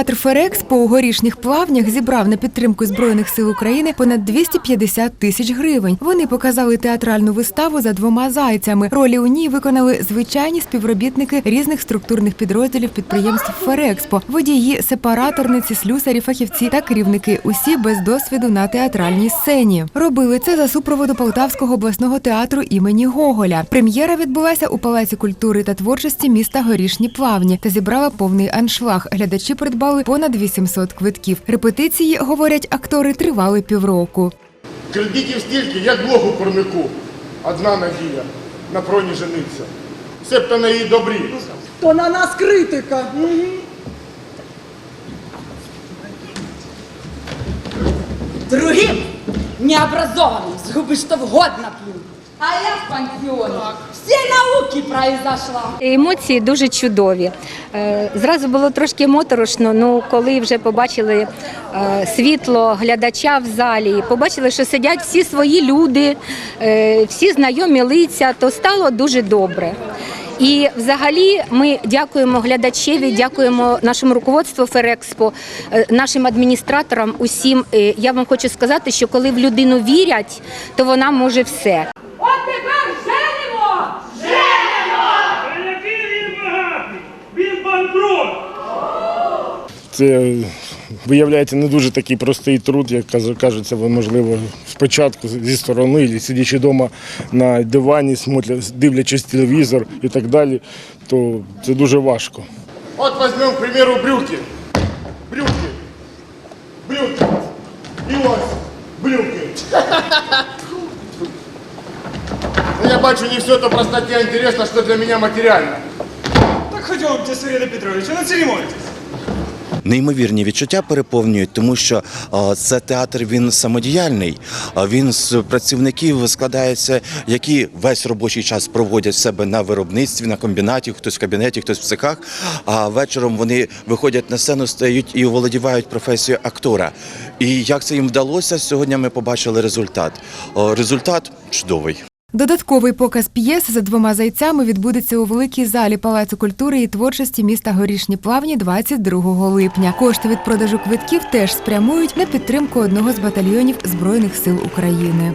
Театр Ферекспо у горішніх плавнях зібрав на підтримку Збройних сил України понад 250 тисяч гривень. Вони показали театральну виставу за двома зайцями. Ролі у ній виконали звичайні співробітники різних структурних підрозділів підприємств Ферекспо, водії, сепараторниці, слюсарі, фахівці та керівники. Усі без досвіду на театральній сцені. Робили це за супроводу Полтавського обласного театру імені Гоголя. Прем'єра відбулася у Палаці культури та творчості міста Горішні Плавні та зібрала повний аншлаг. Глядачі придбали понад 800 квитків. Репетиції, говорять актори, тривали півроку. Кредитів стільки, як блох у курнику. Одна надія на проні жениться. Себто на її добрі. То на нас критика. Другим необразованным с губы что угодно плюнь. А я в пансионе. Все науки произошла. Емоції дуже чудові. Е, Зразу було трошки моторошно, ну коли вже побачили е, світло глядача в залі, побачили, що сидять всі свої люди, е, всі знайомі лиця, то стало дуже добре. І взагалі ми дякуємо глядачеві, дякуємо нашому руководству Ферекспо, е, нашим адміністраторам. Усім Е, я вам хочу сказати, що коли в людину вірять, то вона може все. Це виявляється не дуже такий простий труд, як каже- кажеться, ви, можливо, спочатку зі сторони, і сидячи вдома на дивані, смотря- дивлячись телевізор і так далі, то це дуже важко. От візьмемо, к примеру, брюки. Брюки. Брюки. І ось брюки. Ну, я бачу, не все то простоте, а интересно, что для меня материально. Так ходімте, Сергій Петрович, не церемонитесь. Неймовірні відчуття переповнюють, тому що це театр він самодіяльний. Він з працівників складається, які весь робочий час проводять себе на виробництві, на комбінаті, хтось в кабінеті, хтось в цехах. А вечором вони виходять на сцену, стають і володівають професією актора. І як це їм вдалося, сьогодні ми побачили результат. Результат чудовий. Додатковий показ п'єс за двома зайцями відбудеться у великій залі Палацу культури і творчості міста Горішні Плавні 22 липня. Кошти від продажу квитків теж спрямують на підтримку одного з батальйонів Збройних сил України.